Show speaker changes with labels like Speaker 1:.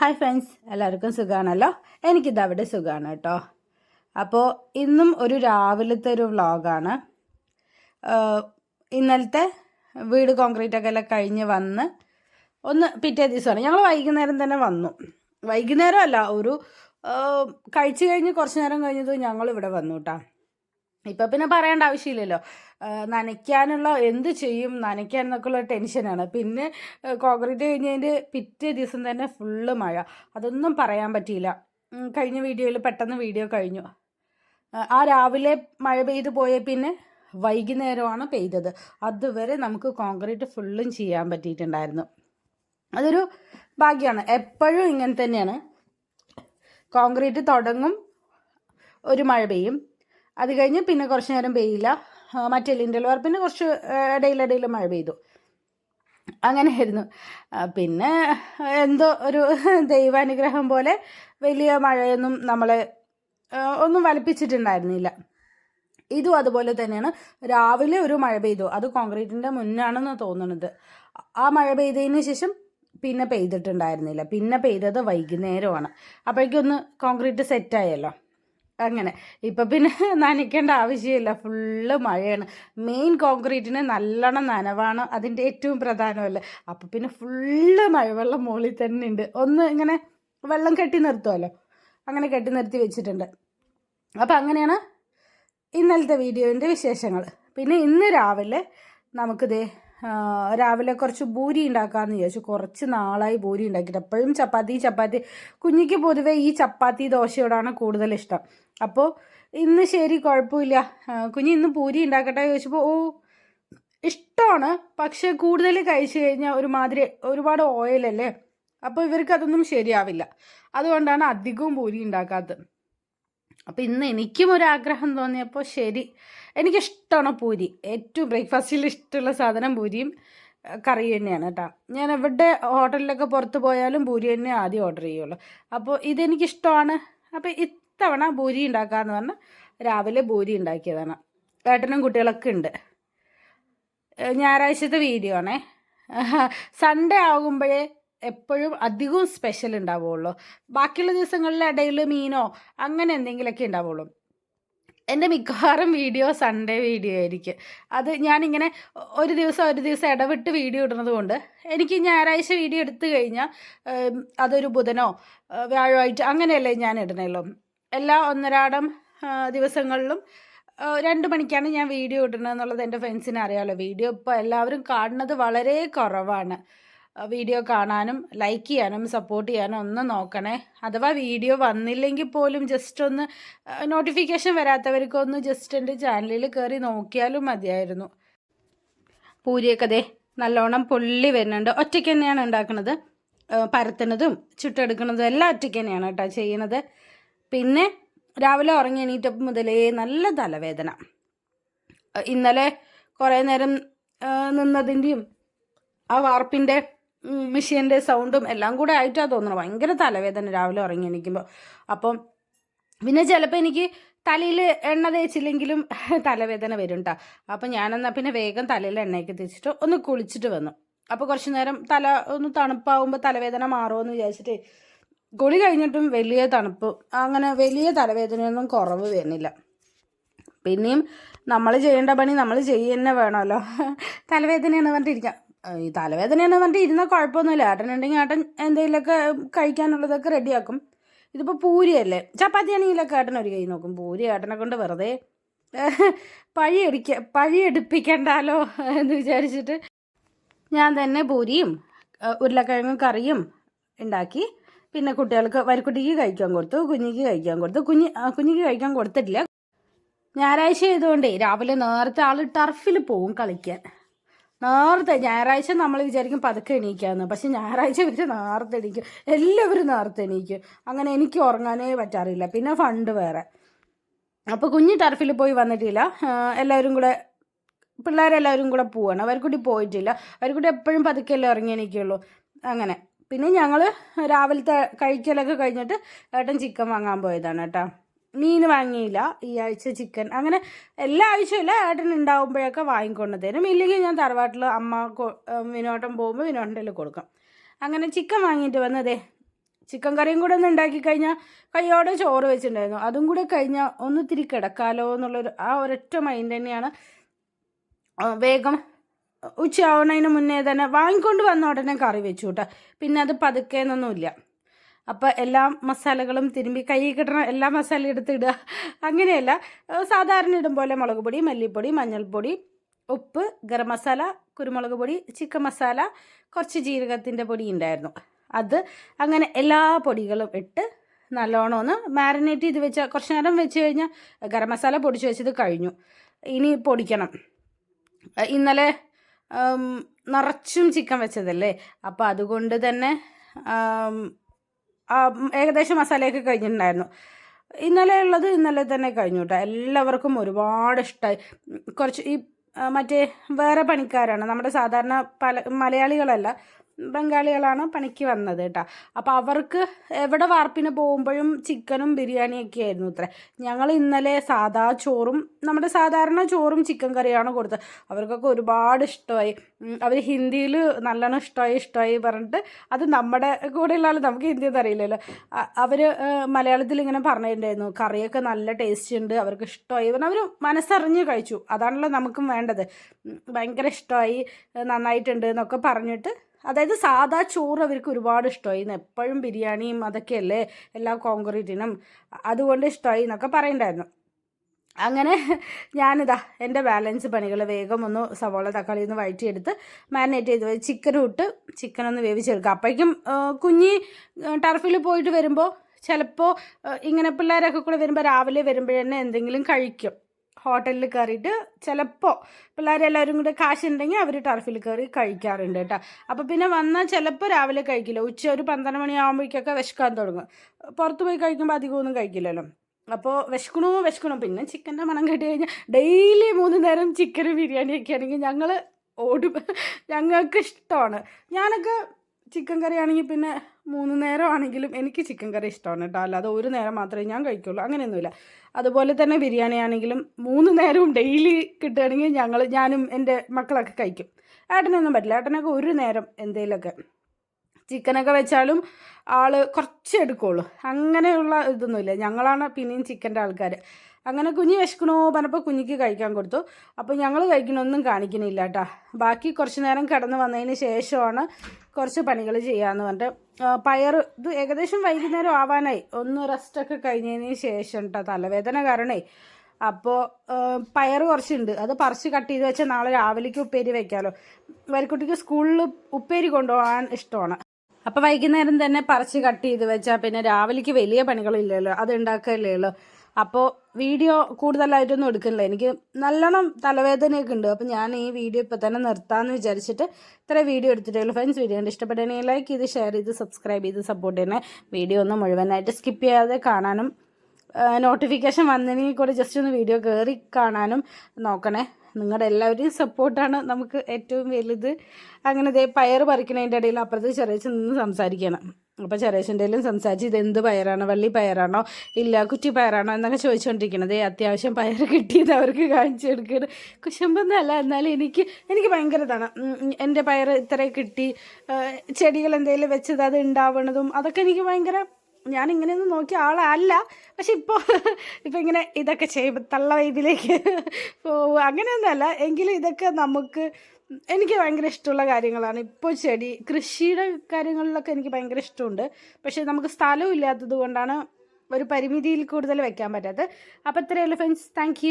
Speaker 1: Hi friends എല്ലാവർക്കും സുഖമാണല്ലോ എനിക്കിത് അവിടെ സുഖമാണ് കേട്ടോ. അപ്പോൾ ഇന്നും ഒരു രാവിലത്തെ ഒരു വ്ളോഗാണ്. ഇന്നലത്തെ വീട് കോൺക്രീറ്റ് ഒക്കെ എല്ലാം കഴിഞ്ഞ് വന്ന് ഒന്ന് പിറ്റേ ദിവസമാണ്. ഞങ്ങൾ വൈകുന്നേരം തന്നെ വന്നു. വൈകുന്നേരം അല്ല ഒരു കഴിച്ചു കഴിഞ്ഞ് കുറച്ച് നേരം കഴിഞ്ഞത് ഞങ്ങൾ ഇവിടെ വന്നു കേട്ടോ. ഇപ്പം പിന്നെ പറയേണ്ട ആവശ്യമില്ലല്ലോ. നനയ്ക്കാനുള്ള എന്ത് ചെയ്യും? നനയ്ക്കാൻ എന്നൊക്കെയുള്ള ടെൻഷനാണ്. പിന്നെ കോൺക്രീറ്റ് കഴിഞ്ഞതിന്റെ പിറ്റേ ദിവസം തന്നെ ഫുള്ള് മഴ. അതൊന്നും പറയാൻ പറ്റിയില്ല. കഴിഞ്ഞ വീഡിയോയിൽ പെട്ടെന്ന് വീഡിയോ കഴിഞ്ഞു. ആ രാവിലെ മഴ പെയ്ത് പോയ പിന്നെ വൈകുന്നേരമാണ് പെയ്തത്. അതുവരെ നമുക്ക് കോൺക്രീറ്റ് ഫുള്ളും ചെയ്യാൻ പറ്റിയിട്ടുണ്ടായിരുന്നു. അതൊരു ഭാഗ്യമാണ് എപ്പോഴും ഇങ്ങനെ തന്നെയാണ്. കോൺക്രീറ്റ് തുടങ്ങും ഒരു മഴ പെയ്യും. അത് കഴിഞ്ഞ് പിന്നെ കുറച്ച് നേരം പെയ്യില്ല. മറ്റേ ലിൻഡൽ വാർപ്പിന് കുറച്ച് ഇടയിലിടയിൽ മഴ പെയ്തു. അങ്ങനെയായിരുന്നു. പിന്നെ എന്തോ ഒരു ദൈവാനുഗ്രഹം പോലെ വലിയ മഴയൊന്നും നമ്മളെ ഒന്നും വലിപ്പിച്ചിട്ടുണ്ടായിരുന്നില്ല. ഇതും അതുപോലെ തന്നെയാണ്. രാവിലെ ഒരു മഴ പെയ്തു. അത് കോൺക്രീറ്റിന്റെ മുന്നാണെന്ന് തോന്നുന്നത് ആ മഴ പെയ്തതിന് ശേഷം പിന്നെ പെയ്തിട്ടുണ്ടായിരുന്നില്ല. പിന്നെ പെയ്തത് വൈകുന്നേരമാണ്. അപ്പോഴേക്കൊന്ന് കോൺക്രീറ്റ് സെറ്റായല്ലോ. അങ്ങനെ. ഇപ്പം പിന്നെ നനയ്ക്കേണ്ട ആവശ്യമില്ല. ഫുള്ള് മഴയാണ്. മെയിൻ കോൺക്രീറ്റിന് നല്ലോണം നനവാണ് അതിന്റെ ഏറ്റവും പ്രധാനമല്ലേ. അപ്പം പിന്നെ ഫുള്ള് മഴവെള്ളം മുകളിൽ തന്നെ ഉണ്ട്. ഒന്ന് ഇങ്ങനെ വെള്ളം കെട്ടി നിർത്തുമല്ലോ അങ്ങനെ കെട്ടി നിർത്തി വെച്ചിട്ടുണ്ട്. അപ്പം അങ്ങനെയാണ് ഇന്നലത്തെ വീഡിയോന്റെ വിശേഷങ്ങൾ പിന്നെ ഇന്ന് രാവിലെ നമുക്കിത് രാവിലെ കുറച്ച് ഭൂരി ഉണ്ടാക്കാമെന്ന് വിചാരിച്ചു. കുറച്ച് നാളായി ഭൂരി ഉണ്ടാക്കിയിട്ട് എപ്പോഴും ചപ്പാത്തി ചപ്പാത്തി. കുഞ്ഞിക്ക് പൊതുവേ ഈ ചപ്പാത്തി ദോശയോടാണ് കൂടുതൽ ഇഷ്ടം. അപ്പോൾ ഇന്ന് ശരി കുഴപ്പമില്ല. കുഞ്ഞി ഇന്ന് പൂരി ഉണ്ടാക്കട്ടെ ചോദിച്ചപ്പോൾ ഓ ഇഷ്ടമാണ്. പക്ഷെ കൂടുതൽ കഴിച്ചു കഴിഞ്ഞാൽ ഒരുമാതിരി ഒരുപാട് ഓയിലല്ലേ അപ്പോൾ ഇവർക്ക് അതൊന്നും ശരിയാവില്ല. അതുകൊണ്ടാണ് അധികവും പൂരി ഉണ്ടാക്കാത്തത്. അപ്പോൾ ഇന്ന് എനിക്കും ഒരാഗ്രഹം തോന്നിയപ്പോൾ ശരി. എനിക്കിഷ്ടമാണ് പൂരി. ഏറ്റവും ബ്രേക്ക്ഫാസ്റ്റിൽ ഇഷ്ടമുള്ള സാധനം പൂരിയും കറി തന്നെയാണ് കേട്ടോ. ഞാൻ എവിടെ ഹോട്ടലിലൊക്കെ പുറത്ത് പോയാലും പൂരി തന്നെ ആദ്യം ഓർഡർ ചെയ്യുള്ളൂ. അപ്പോൾ ഇതെനിക്കിഷ്ടമാണ്. അപ്പോൾ ഇത്തവണ പൂരി ഉണ്ടാക്കാമെന്ന് പറഞ്ഞാൽ രാവിലെ പൂരി ഉണ്ടാക്കിയതാണ്. ഏട്ടനും കുട്ടികളൊക്കെ ഉണ്ട്. ഞായറാഴ്ചത്തെ വീഡിയോ ആണേ. സൺഡേ ആകുമ്പോഴേ എപ്പോഴും അധികവും സ്പെഷ്യൽ ഉണ്ടാവുള്ളൂ ബാക്കിയുള്ള ദിവസങ്ങളിൽ ഇടയിൽ മീനോ അങ്ങനെ എന്തെങ്കിലുമൊക്കെ ഉണ്ടാവുള്ളൂ എന്റെ മിക്കവാറും വീഡിയോ സൺഡേ വീഡിയോ ആയിരിക്കും. അത് ഞാനിങ്ങനെ ഒരു ദിവസം ഒരു ദിവസം ഇടവിട്ട് വീഡിയോ ഇടുന്നത് കൊണ്ട് എനിക്ക് ഞായറാഴ്ച വീഡിയോ എടുത്തു കഴിഞ്ഞാൽ അതൊരു ബുധനോ വ്യാഴമായിട്ട് അങ്ങനെയല്ലേ ഞാൻ ഇടണല്ലോ എല്ലാ ഒന്നരാടം ദിവസങ്ങളിലും രണ്ട് മണിക്കാണ് ഞാൻ വീഡിയോ ഇടുന്നത് എന്നുള്ളത് എന്റെ ഫ്രണ്ട്സിനെ അറിയാമല്ലോ വീഡിയോ ഇപ്പോൾ എല്ലാവരും കാണുന്നത് വളരെ കുറവാണ്. വീഡിയോ കാണാനും ലൈക്ക് ചെയ്യാനും സപ്പോർട്ട് ചെയ്യാനും ഒന്ന് നോക്കണേ. അഥവാ വീഡിയോ വന്നില്ലെങ്കിൽ പോലും ജസ്റ്റ് ഒന്ന് നോട്ടിഫിക്കേഷൻ വരാത്തവർക്കൊന്ന് ജസ്റ്റ് എന്റെ ചാനലിൽ കയറി നോക്കിയാലും മതിയായിരുന്നു. പൂരിയൊക്കെ നല്ലോണം പൊള്ളി വരുന്നുണ്ട്. ഒറ്റയ്ക്ക് തന്നെയാണ് ഉണ്ടാക്കുന്നത് പരത്തുന്നതും ചുട്ടെടുക്കുന്നതും എല്ലാം ഒറ്റയ്ക്ക് തന്നെയാണ് കേട്ടോ ചെയ്യണത്. പിന്നെ രാവിലെ ഉറങ്ങി എണീറ്റപ്പം മുതലേ നല്ല തലവേദന. ഇന്നലെ കുറേ നേരം നിന്നതിന്റെയും ആ വാർപ്പിന്റെ മെഷീന്റെ സൗണ്ടും എല്ലാം കൂടെ ആയിട്ടാണ് തോന്നുന്നത് ഭയങ്കര തലവേദന രാവിലെ ഉറങ്ങി എണീക്കുമ്പോൾ അപ്പം പിന്നെ ചിലപ്പോൾ എനിക്ക് തലയിൽ എണ്ണ തേച്ചില്ലെങ്കിലും തലവേദന വരും കേട്ടോ അപ്പം ഞാനെന്നാൽ പിന്നെ വേഗം തലയിൽ എണ്ണയൊക്കെ തേച്ചിട്ട് ഒന്ന് കുളിച്ചിട്ട് വന്നു. അപ്പോൾ കുറച്ച് നേരം തല ഒന്ന് തണുപ്പാവുമ്പോൾ തലവേദന മാറുമെന്ന് വിചാരിച്ചിട്ട് കുളി കഴിഞ്ഞിട്ടും വലിയ തണുപ്പ്. അങ്ങനെ വലിയ തലവേദനയൊന്നും കുറവ് വരുന്നില്ല. പിന്നെയും നമ്മൾ ചെയ്യേണ്ട പണി നമ്മൾ ചെയ്യുക വേണമല്ലോ. തലവേദനയാണ് പറഞ്ഞിട്ടിരിക്കാം. ഈ തലവേദനയാണ് പറഞ്ഞിട്ട് ഇരുന്നാൽ കുഴപ്പമൊന്നുമില്ല. ഏട്ടനുണ്ടെങ്കിൽ ഏട്ടൻ എന്തെങ്കിലുമൊക്കെ കഴിക്കാനുള്ളതൊക്കെ റെഡിയാക്കും ഇതിപ്പോൾ പൂരിയല്ലേ? ചപ്പാത്തി ആണെങ്കിലൊക്കെ ഏട്ടൻ ഒരു കൈ നോക്കും. പൂരി ഏട്ടനെ കൊണ്ട് വെറുതെ പഴി എടുപ്പിക്കണ്ടാലോ എന്ന് വിചാരിച്ചിട്ട് ഞാൻ തന്നെ പൂരിയും ഉരുളക്കിഴങ്ങും കറിയും ഉണ്ടാക്കി പിന്നെ കുട്ടികൾക്ക് വരിക്കുട്ടിക്ക് കഴിക്കാൻ കൊടുത്തു കുഞ്ഞിക്ക് കഴിക്കാൻ കൊടുത്തു. കുഞ്ഞ് കുഞ്ഞിക്ക് കഴിക്കാൻ കൊടുത്തിട്ടില്ല. ഞായറാഴ്ച ആയതുകൊണ്ടേ രാവിലെ നേരത്തെ ആൾ ടർഫിൽ പോവും കളിക്കാൻ. നേരത്തെ ഞായറാഴ്ച നമ്മൾ വിചാരിക്കും പതുക്കെ എണീക്കാമെന്ന് പക്ഷെ ഞായറാഴ്ച ഇവർ നേരത്തെ എണീക്കും. എല്ലാവരും നേരത്തെ എണീക്കും. അങ്ങനെ എനിക്ക് ഉറങ്ങാനേ പറ്റാറില്ല. പിന്നെ ഫണ്ട് വേറെ. അപ്പോൾ കുഞ്ഞ് ടർഫിൽ പോയി വന്നിട്ടില്ല. എല്ലാവരും കൂടെ പിള്ളേരെല്ലാവരും കൂടെ പോവാണ്. അവർക്കൂടി പോയിട്ടില്ല. അവർക്കൂടി എപ്പോഴും പതുക്കെയല്ലേ ഉറങ്ങി എനിക്കുള്ളൂ അങ്ങനെ. പിന്നെ ഞങ്ങൾ രാവിലത്തെ കഴിക്കലൊക്കെ കഴിഞ്ഞിട്ട് ഏട്ടൻ ചിക്കൻ വാങ്ങാൻ പോയതാണ് കേട്ടോ. മീൻ വാങ്ങിയില്ല ഈ ആഴ്ച ചിക്കൻ. അങ്ങനെ എല്ലാ ആഴ്ചയില്ല ഏട്ടൻ ഉണ്ടാവുമ്പോഴൊക്കെ വാങ്ങിക്കൊണ്ട് തരും. ഇല്ലെങ്കിൽ ഞാൻ തറവാട്ടിൽ അമ്മ വിനോട്ടം പോകുമ്പോൾ വിനോട്ടന്റെ കൊടുക്കും. അങ്ങനെ ചിക്കൻ വാങ്ങിയിട്ട് വന്നതേ ചിക്കൻ കറിയും കൂടെ ഒന്ന് ഉണ്ടാക്കി കഴിഞ്ഞാൽ കയ്യോടെ ചോറ് വെച്ചിട്ടുണ്ടായിരുന്നു. അതും കൂടെ കഴിഞ്ഞാൽ ഒന്ന് തിരി കിടക്കാലോ എന്നുള്ളൊരു ആ ഒരൊറ്റ മൈൻഡ് തന്നെയാണ്. വേഗം ഉച്ചയാവണതിന് മുന്നേ തന്നെ വാങ്ങിക്കൊണ്ട് വന്ന ഉടനെ കറി വെച്ചു കേട്ടോ. പിന്നെ അത് പതുക്കെ എന്നൊന്നുമില്ല അപ്പോൾ എല്ലാ മസാലകളും തിരുമ്പി കൈ കിട്ടണ എല്ലാ മസാലയും എടുത്ത് ഇടുക. അങ്ങനെയല്ല സാധാരണ ഇടും പോലെ മുളക് പൊടി മല്ലിപ്പൊടി മഞ്ഞൾപ്പൊടി ഉപ്പ് ഗരം മസാല കുരുമുളക് പൊടി ചിക്കൻ മസാല കുറച്ച് ജീരകത്തിന്റെ പൊടി ഉണ്ടായിരുന്നു. അത് അങ്ങനെ എല്ലാ പൊടികളും ഇട്ട് നല്ലോണം ഒന്ന് മാരിനേറ്റ് ചെയ്ത് വെച്ച കുറച്ച് നേരം വെച്ച് കഴിഞ്ഞാൽ ഗരം മസാല പൊടിച്ച് വെച്ചത് കഴിഞ്ഞു. ഇനി പൊടിക്കണം. ഇന്നലെ നിറച്ചും ചിക്കൻ വെച്ചതല്ലേ? അപ്പോൾ അതുകൊണ്ട് തന്നെ ഏകദേശം മസാലയൊക്കെ കഴിഞ്ഞിട്ടുണ്ടായിരുന്നു. ഇന്നലെ ഉള്ളത് ഇന്നലെ തന്നെ കഴിഞ്ഞു കേട്ടോ എല്ലാവർക്കും ഒരുപാട് ഇഷ്ടമായി കുറച്ച് ഈ മറ്റേ വേറെ പണിക്കാരാണ്. നമ്മുടെ സാധാരണ പല മലയാളികളല്ല. ബംഗാളികളാണ് പണിക്ക് വന്നത് കേട്ടോ അപ്പോൾ അവർക്ക് എവിടെ വാർപ്പിന് പോകുമ്പോഴും ചിക്കനും ബിരിയാണിയൊക്കെ ആയിരുന്നു ഇത്ര. ഞങ്ങൾ ഇന്നലെ സാധാ ചോറും നമ്മുടെ സാധാരണ ചോറും ചിക്കൻ കറിയാണ് കൊടുത്തത്. അവർക്കൊക്കെ ഒരുപാട് ഇഷ്ടമായി. അവർ ഹിന്ദിയിൽ നല്ലോണം ഇഷ്ടമായി ഇഷ്ടമായി പറഞ്ഞിട്ട് അത് നമ്മുടെ കൂടെയുള്ള ആൾ നമുക്ക് ഹിന്ദി ഒന്നും അറിയില്ലല്ലോ. അവർ മലയാളത്തിൽ ഇങ്ങനെ പറഞ്ഞിട്ടുണ്ടായിരുന്നു. കറിയൊക്കെ നല്ല ടേസ്റ്റ് ഉണ്ട് അവർക്ക് ഇഷ്ടമായി അവർ മനസ്സറിഞ്ഞ് കഴിച്ചു. അതാണല്ലോ നമുക്കും വേണ്ടത്. ഭയങ്കര ഇഷ്ടമായി നന്നായിട്ടുണ്ട് എന്നൊക്കെ പറഞ്ഞിട്ട് അതായത് സാധാ ചോറ് അവർക്ക് ഒരുപാട് ഇഷ്ടമായിരുന്നു എപ്പോഴും ബിരിയാണിയും അതൊക്കെയല്ലേ എല്ലാ കോൺക്രീറ്റിനും അതുകൊണ്ട് ഇഷ്ടമായി എന്നൊക്കെ പറയണ്ടായിരുന്നു. അങ്ങനെ ഞാനിതാ എന്റെ ബാലൻസ് പണികൾ വേഗം ഒന്ന് സവോള തക്കാളി ഒന്ന് വഴറ്റിയെടുത്ത് മാരിനേറ്റ് ചെയ്ത് ചിക്കനും ഇട്ട് ചിക്കൻ ഒന്ന് വേവിച്ചെടുക്കുക അപ്പോഴേക്കും കുഞ്ഞി ടർഫിൽ പോയിട്ട് വരുമ്പോൾ ചിലപ്പോൾ ഇങ്ങനെ പിള്ളേരൊക്കെ കൂടെ വരുമ്പോൾ രാവിലെ വരുമ്പോഴന്നെ എന്തെങ്കിലും കഴിക്കും. ഹോട്ടലിൽ കയറിയിട്ട് ചിലപ്പോൾ പിള്ളേരെല്ലാവരും കൂടെ കാശുണ്ടെങ്കിൽ അവർ ടർഫിൽ കയറി കഴിക്കാറുണ്ട് കേട്ടോ. അപ്പോൾ പിന്നെ വന്നാൽ ചിലപ്പോൾ രാവിലെ കഴിക്കില്ല. ഉച്ച ഒരു പന്ത്രണ്ട് മണിയാകുമ്പോഴേക്കൊക്കെ വിശക്കാൻ തുടങ്ങും. പുറത്ത് പോയി കഴിക്കുമ്പോൾ അധികമൊന്നും കഴിക്കില്ലല്ലോ. അപ്പോൾ വിശക്കണോ വിശക്കണോ? പിന്നെ ചിക്കന്റെ മണം കേട്ട് കഴിഞ്ഞാൽ ഡെയിലി മൂന്ന് നേരം ചിക്കനും ബിരിയാണിയൊക്കെ ആണെങ്കിൽ ഞങ്ങൾ ഓടും. ഞങ്ങൾക്ക് ഇഷ്ടമാണ്. ഞാനൊക്കെ ചിക്കൻ കറി ആണെങ്കിൽ പിന്നെ മൂന്ന് നേരം ആണെങ്കിലും എനിക്ക് ചിക്കൻ കറി ഇഷ്ടമാണ് കേട്ടോ. അല്ലാതെ ഒരു നേരം മാത്രമേ ഞാൻ കഴിക്കുള്ളൂ. അങ്ങനെയൊന്നുമില്ല. അതുപോലെ തന്നെ ബിരിയാണി ആണെങ്കിലും മൂന്ന് നേരവും ഡെയിലി കിട്ടുകയാണെങ്കിൽ ഞങ്ങൾ ഞാനും എന്റെ മക്കളൊക്കെ കഴിക്കും. ഏട്ടനൊന്നും പറ്റില്ല. ഏട്ടനൊക്കെ ഒരു നേരം എന്തെങ്കിലുമൊക്കെ ചിക്കനൊക്കെ വെച്ചാലും ആൾ കുറച്ച് എടുക്കുള്ളൂ. അങ്ങനെയുള്ള ഇതൊന്നുമില്ല. ഞങ്ങളാണ് പിന്നെയും ചിക്കന്റെ ആൾക്കാർ അങ്ങനെ കുഞ്ഞ് വിശക്കണോ പറഞ്ഞപ്പോൾ കുഞ്ഞിക്ക് കഴിക്കാൻ കൊടുത്തു. അപ്പോൾ ഞങ്ങൾ കഴിക്കണമൊന്നും കാണിക്കണില്ല കേട്ടോ ബാക്കി കുറച്ച് നേരം കടന്നു വന്നതിന് ശേഷമാണ് കുറച്ച് പണികൾ ചെയ്യാമെന്ന് പറഞ്ഞിട്ട് പയർ ഇത് ഏകദേശം വൈകുന്നേരം ആവാനായി. ഒന്ന് റെസ്റ്റൊക്കെ കഴിഞ്ഞതിന് ശേഷം കേട്ടോ തലവേദന കാരണേ. അപ്പോൾ പയർ കുറച്ചുണ്ട്. അത് പറിച്ച് കട്ട് ചെയ്ത് വെച്ചാൽ നാളെ രാവിലേക്ക് ഉപ്പേരി വയ്ക്കാമല്ലോ വരിക്കുട്ടിക്ക് സ്കൂളിൽ ഉപ്പേരി കൊണ്ടുപോകാൻ ഇഷ്ടമാണ്. അപ്പോൾ വൈകുന്നേരം തന്നെ പറിച്ച് കട്ട് ചെയ്ത് വെച്ചാൽ പിന്നെ രാവിലേക്ക് വലിയ പണികളില്ലല്ലോ. അത് ഉണ്ടാക്കല്ലേ ഉള്ളൂ അപ്പോൾ വീഡിയോ കൂടുതലായിട്ടൊന്നും എടുക്കുന്നില്ല എനിക്ക് നല്ലോണം തലവേദനയൊക്കെ ഉണ്ട്. അപ്പോൾ ഞാൻ ഈ വീഡിയോ ഇപ്പോൾ തന്നെ നിർത്താമെന്ന് വിചാരിച്ചിട്ട് ഇത്ര വീഡിയോ എടുത്തിട്ടുള്ളൂ. ഫ്രണ്ട്സ് വീഡിയോ ഇഷ്ടപ്പെട്ടെങ്കിൽ ലൈക്ക് ചെയ്ത് ഷെയർ ചെയ്ത് സബ്സ്ക്രൈബ് ചെയ്ത് സപ്പോർട്ട് ചെയ്യണേ വീഡിയോ ഒന്ന് മുഴുവനായിട്ട് സ്കിപ്പ് ചെയ്യാതെ കാണാനും നോട്ടിഫിക്കേഷൻ വന്നതിന് കൂടെ ജസ്റ്റ് ഒന്ന് വീഡിയോ കയറി കാണാനും നോക്കണേ. നിങ്ങളുടെ എല്ലാവരുടെയും സപ്പോർട്ടാണ് നമുക്ക് ഏറ്റവും വലുത്. അങ്ങനെ ദേ പയർ പറിക്കണതിന്റെ ഇടയിൽ അപ്പുറത്ത് ചെറിയ നിന്ന് സംസാരിക്കണം. അപ്പോൾ ചെറിയച്ഛന്റെ സംസാരിച്ച് ഇത് എന്ത് പയറാണോ വള്ളി പയറാണോ ഇല്ല കുറ്റി പയറാണോ എന്നൊക്കെ ചോദിച്ചുകൊണ്ടിരിക്കണത് അത്യാവശ്യം പയർ കിട്ടിയത് അവർക്ക് കാണിച്ചു കൊടുക്കുന്നത് കുശമ്പൊന്നുമല്ല എന്നാലും എനിക്ക് എനിക്ക് ഭയങ്കര ഇതാണ്. എന്റെ പയർ ഇത്ര കിട്ടി. ചെടികൾ എന്തെങ്കിലും വെച്ചത് അത് ഉണ്ടാവണതും അതൊക്കെ എനിക്ക് ഭയങ്കര ഞാൻ ഇങ്ങനെയൊന്നും നോക്കിയ ആളല്ല. പക്ഷെ ഇപ്പോൾ ഇപ്പം ഇങ്ങനെ ഇതൊക്കെ ചെയ്യുമ്പോൾ തള്ള വൈബിലേക്ക് പോവുക അങ്ങനെയൊന്നുമല്ല. എങ്കിലും ഇതൊക്കെ നമുക്ക് എനിക്ക് ഭയങ്കര ഇഷ്ടമുള്ള കാര്യങ്ങളാണ്. ഇപ്പോൾ ചെടി കൃഷിയുടെ കാര്യങ്ങളിലൊക്കെ എനിക്ക് ഭയങ്കര ഇഷ്ടമുണ്ട്. പക്ഷേ നമുക്ക് സ്ഥലവും ഇല്ലാത്തത് കൊണ്ടാണ് ഒരു പരിമിതിയിൽ കൂടുതൽ വെക്കാൻ പറ്റാത്തത്. അപ്പോൾ ഇത്രയേ ഉള്ളൂ ഫ്രണ്ട്സ് താങ്ക്